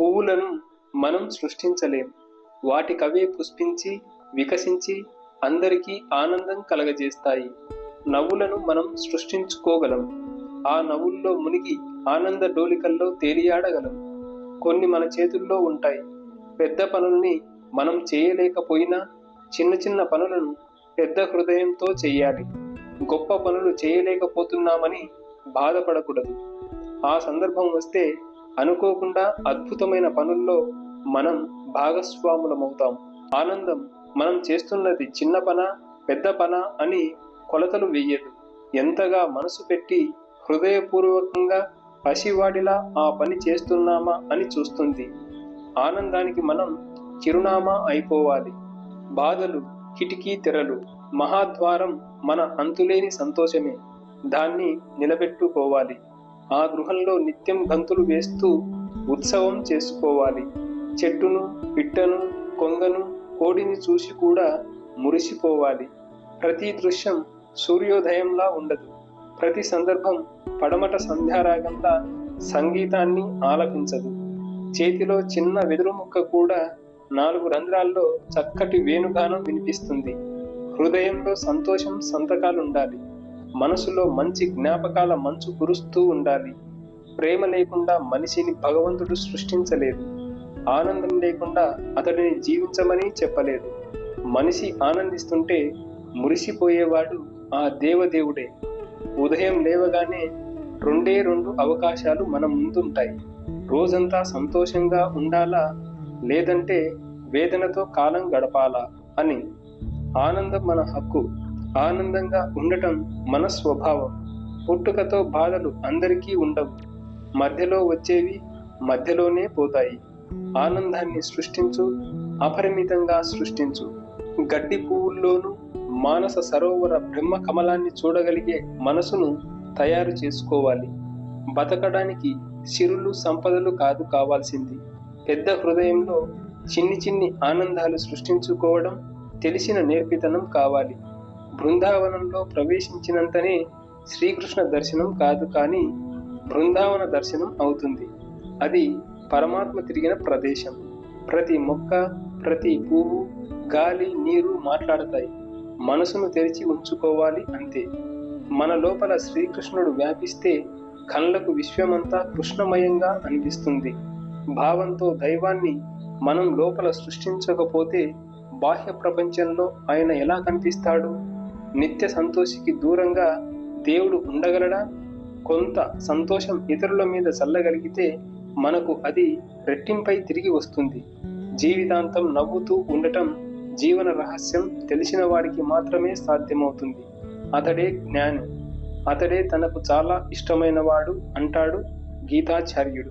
పువ్వులను మనం సృష్టించలేం. వాటికవే పుష్పించి వికసించి అందరికీ ఆనందం కలగజేస్తాయి. నవ్వులను మనం సృష్టించుకోగలం. ఆ నవ్వుల్లో మునిగి ఆనంద డోలికల్లో తేలియాడగలం. కొన్ని మన చేతుల్లో ఉంటాయి. పెద్ద పనుల్ని మనం చేయలేకపోయినా చిన్న చిన్న పనులను పెద్ద హృదయంతో చేయాలి గొప్ప పనులు చేయలేకపోతున్నామని బాధపడకూడదు. ఆ సందర్భం వస్తే అనుకోకుండా అద్భుతమైన పనుల్లో మనం భాగస్వాములమవుతాం. ఆనందం మనం చేస్తున్నది చిన్న పన పెద్ద పన అని కొలతలు వెయ్యదు. ఎంతగా మనసు పెట్టి హృదయపూర్వకంగా పసివాడిలా ఆ పని చేస్తున్నామా అని చూస్తుంది. ఆనందానికి మనం చిరునామా అయిపోవాలి. బాధలు కిటికీ తెరలు మహాద్వారం మన అంతులేని సంతోషమే. దాన్ని నిలబెట్టుకోవాలి. ఆ గృహంలో నిత్యం గంతులు వేస్తూ ఉత్సవం చేసుకోవాలి. చెట్టును పిట్టను కొంగను కోడిని చూసి కూడా మురిసిపోవాలి. ప్రతి దృశ్యం సూర్యోదయంలా ఉండదు. ప్రతి సందర్భం పడమట సంధ్యారాగంలా సంగీతాన్ని ఆలపించదు. చేతిలో చిన్న వెదురు ముక్క కూడా నాలుగు రంధ్రాల్లో చక్కటి వేణుగానం వినిపిస్తుంది. హృదయంలో సంతోషం సంతకాలుండాలి. మనసులో మంచి జ్ఞాపకాల మంచు కురుస్తూ ఉండాలి. ప్రేమ లేకుండా మనిషిని భగవంతుడు సృష్టించలేదు. ఆనందం లేకుండా అతడిని జీవించమని చెప్పలేదు. మనిషి ఆనందిస్తుంటే మురిసిపోయేవాడు ఆ దేవదేవుడే. ఉదయం లేవగానే రెండే రెండు అవకాశాలు మన ముందుంటాయి. రోజంతా సంతోషంగా ఉండాలా? లేదంటే వేదనతో కాలం గడపాలా? అని. ఆనందం మన హక్కు. ఆనందంగా ఉండటం మన స్వభావం. పుట్టుకతో బాధలు అందరికీ ఉండవు. మధ్యలో వచ్చేవి మధ్యలోనే పోతాయి. ఆనందాన్ని సృష్టించు అపరిమితంగా సృష్టించు. గడ్డి పువ్వుల్లోనూ మానస సరోవర బ్రహ్మ కమలాన్ని చూడగలిగే మనసును తయారు చేసుకోవాలి. బతకడానికి సిరులు సంపదలు కాదు కావాల్సింది. పెద్ద హృదయంలో చిన్ని చిన్ని ఆనందాలు సృష్టించుకోవడం తెలిసిన నేర్పితనం కావాలి. బృందావనంలో ప్రవేశించినంతనే శ్రీకృష్ణ దర్శనం కాదు కానీ బృందావన దర్శనం అవుతుంది. అది పరమాత్మ తిరిగిన ప్రదేశం. ప్రతి మొక్క ప్రతి పువ్వు గాలి నీరు మాట్లాడతాయి. మనసును తెరిచి ఉంచుకోవాలి అంతే. మన లోపల శ్రీకృష్ణుడు వ్యాపిస్తే కళ్ళకు విశ్వమంతా కృష్ణమయంగా అనిపిస్తుంది. భావంతో దైవాన్ని మనం లోపల సృష్టించకపోతే బాహ్య ప్రపంచంలో ఆయన ఎలా కనిపిస్తాడు? నిత్య సంతోషికి దూరంగా దేవుడు ఉండగలడా? కొంత సంతోషం ఇతరుల మీద చల్లగలిగితే మనకు అది రెట్టింపై తిరిగి వస్తుంది. జీవితాంతం నవ్వుతూ ఉండటం జీవన రహస్యం తెలిసిన వాడికి మాత్రమే సాధ్యమవుతుంది. అతడే జ్ఞాని. అతడే తనకు చాలా ఇష్టమైన వాడు అంటాడు గీతాచార్యుడు.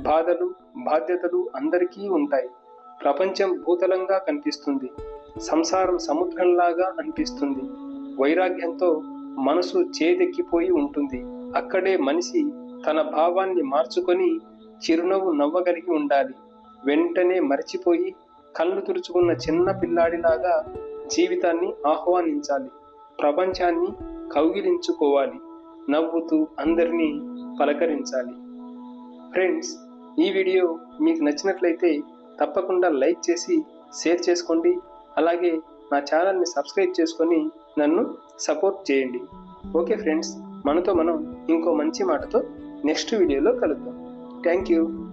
బాధలు బాధ్యతలు అందరికీ ఉంటాయి. ప్రపంచం భూతలంగా కనిపిస్తుంది. సంసారం సముద్రంలాగా అనిపిస్తుంది. వైరాగ్యంతో మనసు చేదెక్కిపోయి ఉంటుంది. అక్కడే మనిషి తన భావాన్ని మార్చుకొని చిరునవ్వు నవ్వగలిగి ఉండాలి. వెంటనే మర్చిపోయి కళ్ళు తుడుచుకున్న చిన్న పిల్లాడిలాగా జీవితాన్ని ఆహ్వానించాలి. ప్రపంచాన్ని కౌగిలించుకోవాలి. నవ్వుతూ అందరినీ పలకరించాలి. ఫ్రెండ్స్ ఈ వీడియో మీకు నచ్చినట్లయితే తప్పకుండా లైక్ చేసి షేర్ చేసుకోండి. అలాగే నా ఛానల్ని సబ్స్క్రైబ్ చేసుకొని నన్ను సపోర్ట్ చేయండి. ఓకే ఫ్రెండ్స్ మనతో మనం ఇంకో మంచి మాటతో నెక్స్ట్ వీడియోలో కలుద్దాం. Thank you.